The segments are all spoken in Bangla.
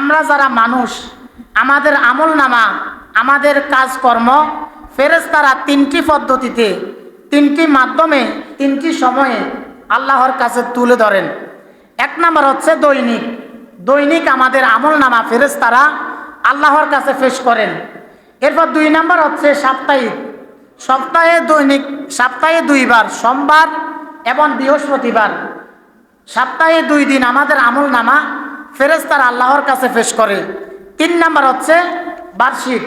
আমরা যারা মানুষ, আমাদের আমল নামা, আমাদের কাজকর্ম, ফেরেশতারা তিনটি পদ্ধতিতে, তিনটি মাধ্যমে, তিনটি সময়ে আল্লাহর কাছে তুলে ধরেন। এক নাম্বার হচ্ছে দৈনিক। দৈনিক আমাদের আমল নামা ফেরেশতারা আল্লাহর কাছে পেশ করেন। এরপর দুই নাম্বার হচ্ছে সাপ্তাহিক। সপ্তাহে দৈনিক, সপ্তাহে দুইবার, সোমবার এবং বৃহস্পতিবার। সপ্তাহে দুই দিন আমাদের আমল নামা ফেরেস্তার আল্লাহর কাছে পেশ করে। তিন নাম্বার হচ্ছে বার্ষিক।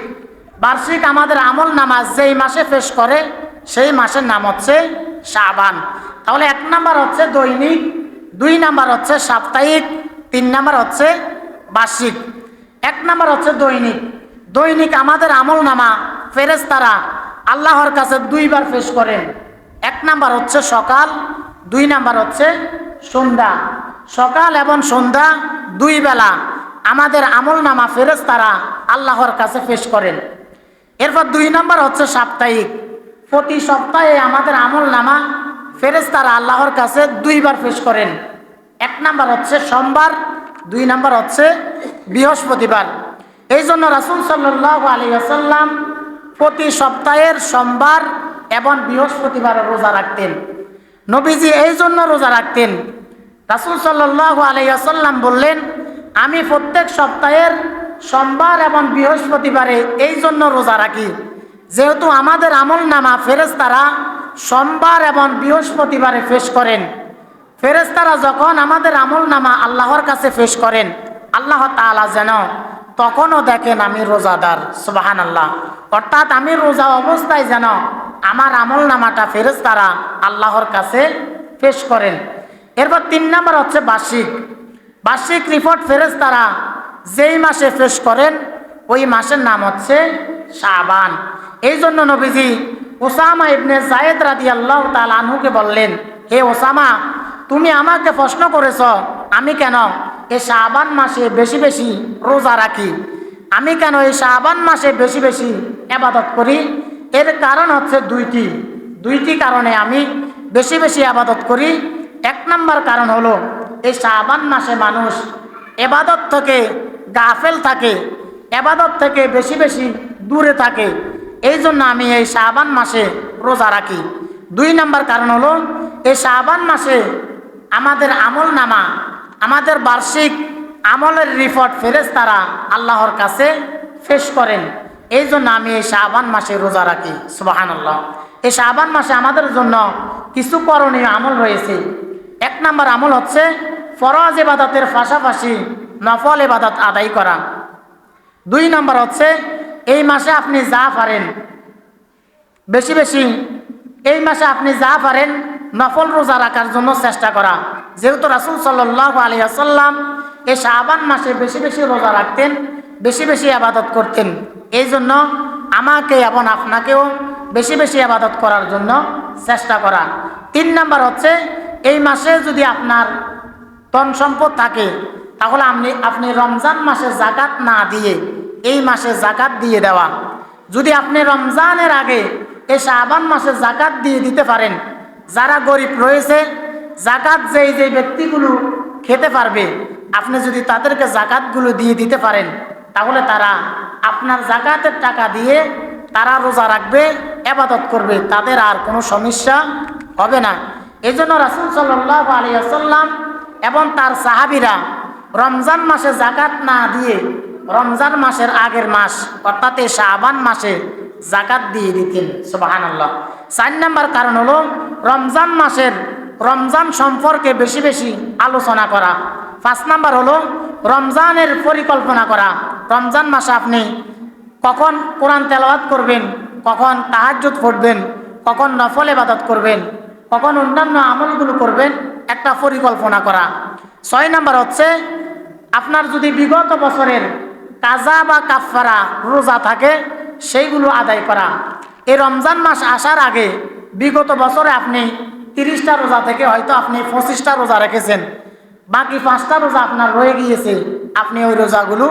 বার্ষিক আমাদের আমল নামা যেই মাসে পেশ করে, সেই মাসের নাম হচ্ছে শাবান। তাহলে এক নাম্বার হচ্ছে দৈনিক, দুই নাম্বার হচ্ছে সাপ্তাহিক, তিন নাম্বার হচ্ছে বার্ষিক। এক নাম্বার হচ্ছে দৈনিক। দৈনিক আমাদের আমল নামা ফেরেস্তারা আল্লাহর কাছে দুইবার পেশ করেন এক নাম্বার হচ্ছে সকাল, দুই নাম্বার হচ্ছে সন্ধ্যা। সকাল এবং সন্ধ্যা দুই বেলা আমাদের আমল নামা ফেরেস্তারা আল্লাহর কাছে পেশ করেন। এরপর দুই নম্বর হচ্ছে সাপ্তাহিক। প্রতি সপ্তাহে আমাদের আমল নামা ফেরেস্তারা আল্লাহর কাছে দুইবার পেশ করেন। এক নাম্বার হচ্ছে সোমবার, দুই নাম্বার হচ্ছে বৃহস্পতিবার। এই জন্য রাসুল সাল্লাহ আলী আসাল্লাম প্রতি সপ্তাহের সোমবার এবং বৃহস্পতিবার রোজা রাখতেন। নবীজি এই জন্য রোজা রাখতেন। রাসুল সাল্লাহ আলাইসাল্লাম বললেন আমি প্রত্যেক সপ্তাহের সোমবার এবং বৃহস্পতিবারে এই জন্য রোজা রাখি। যেহেতু আমাদের আমল নামা ফেরেস্তারা সোমবার এবং বৃহস্পতিবারে ফেস করেন। ফেরেস্তারা যখন আমাদের আমল নামা আল্লাহর কাছে ফেস করেন, আল্লাহ তালা যেন তখনও দেখেন আমি রোজাদার সুবাহান আল্লাহ অর্থাৎ আমি রোজা অবস্থায় যেন আমার আমল নামাটা ফেরেস্তারা আল্লাহর কাছে পেশ করেন। এরপর তিন নাম্বার হচ্ছে বার্ষিক। বার্ষিক রিপোর্ট ফেরেস্তারা যেই মাসে পেশ করেন, ওই মাসের নাম হচ্ছে শাবান। এই জন্য নবীজি ওসামা ইবনে জায়েদ রাদি আল্লাহ তালুকে বললেন, হে ওসামা, তুমি আমাকে প্রশ্ন করেছ, আমি কেন এই শাবান মাসে বেশি বেশি রোজা রাখি? আমি কেন এই শাবান মাসে বেশি বেশি আবাদত করি? এর কারণ হচ্ছে দুইটি। দুইটি কারণে আমি বেশি বেশি আবাদত করি। এক নম্বর কারণ হলো এই শাবান মাসে মানুষ এবাদত থেকে গাফেল থাকে, এবাদত থেকে বেশি বেশি দূরে থাকে। এই জন্য আমি এই শাবান মাসে রোজা রাখি। দুই নম্বর কারণ হলো, এই শাবান মাসে আমাদের আমল নামা, আমাদের বার্ষিক আমলের রিপোর্ট ফেরেজ তারা আল্লাহর কাছে ফেস করেন। এই জন্য আমি এই শাহবান মাসে রোজা রাখি সুবাহান আল্লাহ এই শাহবান মাসে আমাদের জন্য কিছু করণীয় আমল রয়েছে। এক নম্বর আমল হচ্ছে ফরজ এবাদতের পাশাপাশি নফল এবাদত আদায় করা। দুই নম্বর হচ্ছে, এই মাসে আপনি যা পারেন, বেশি বেশি এই মাসে আপনি যা পারেন, নফল রোজা রাখার জন্য চেষ্টা করা। যেহেতু রাসুল সাল্লাহ আলী আসাল্লাম এই শাহবান মাসে বেশি বেশি রোজা রাখতেন, বেশি বেশি আবাদত করতেন। এই জন্য আমাকে এবং আপনাকেও বেশি বেশি আবাদত করার জন্য চেষ্টা করা। তিন নাম্বার হচ্ছে, এই মাসে যদি আপনার ধন সম্পদ থাকে, তাহলে আপনি আপনি রমজান মাসে জাকাত না দিয়ে, এই মাসে জাকাত দিয়ে দেওয়া। যদি আপনি রমজানের আগে এই শাহবান মাসে জাকাত দিয়ে দিতে পারেন, যারা গরিব রয়েছে, জাকাত যেই যেই ব্যক্তিগুলো খেতে পারবে, আপনি যদি তাদেরকে জাকাতগুলো দিয়ে দিতে পারেন, তাহলে তারা আপনার জাকাতের টাকা দিয়ে তারা রোজা রাখবে এবাদত করবে, তাদের আর কোনো সমস্যা হবে না। এই জন্য রাসুল সাল্লাহ আলিয়াল্লাম এবং তার সাহাবিরা রমজান মাসে জাকাত না দিয়ে রমজান মাসের আগের মাস, অর্থাৎ এই শাহবান মাসে জাকাত দিয়ে দিতেন সুবাহান আল্লাহ চার নাম্বার কারণ হলো রমজান মাসের রমজান সম্পর্কে বেশি বেশি আলোচনা করা। পাঁচ নাম্বার হলো রমজানের পরিকল্পনা করা। রমজান মাসে আপনি কখন কোরআন তেলাওয়াত করবেন, কখন তাহাজ্জুদ পড়বেন, কখন নফল এবাদত করবেন কখন অন্যান্য আমলগুলো করবেন, একটা পরিকল্পনা করা। ছয় নাম্বার হচ্ছে, আপনার যদি বিগত বছরের কাজা বা কাফারা রোজা থাকে, সেইগুলো আদায় করা। এই রমজান মাস আসার আগে বিগত বছরে আপনি তিরিশটা রোজা থেকে হয়তো আপনি পঁচিশটা রোজা রেখেছেন। বাকি পাঁচটা রোজা আপনার রয়ে গিয়েছে, আপনি ওই রোজাগুলো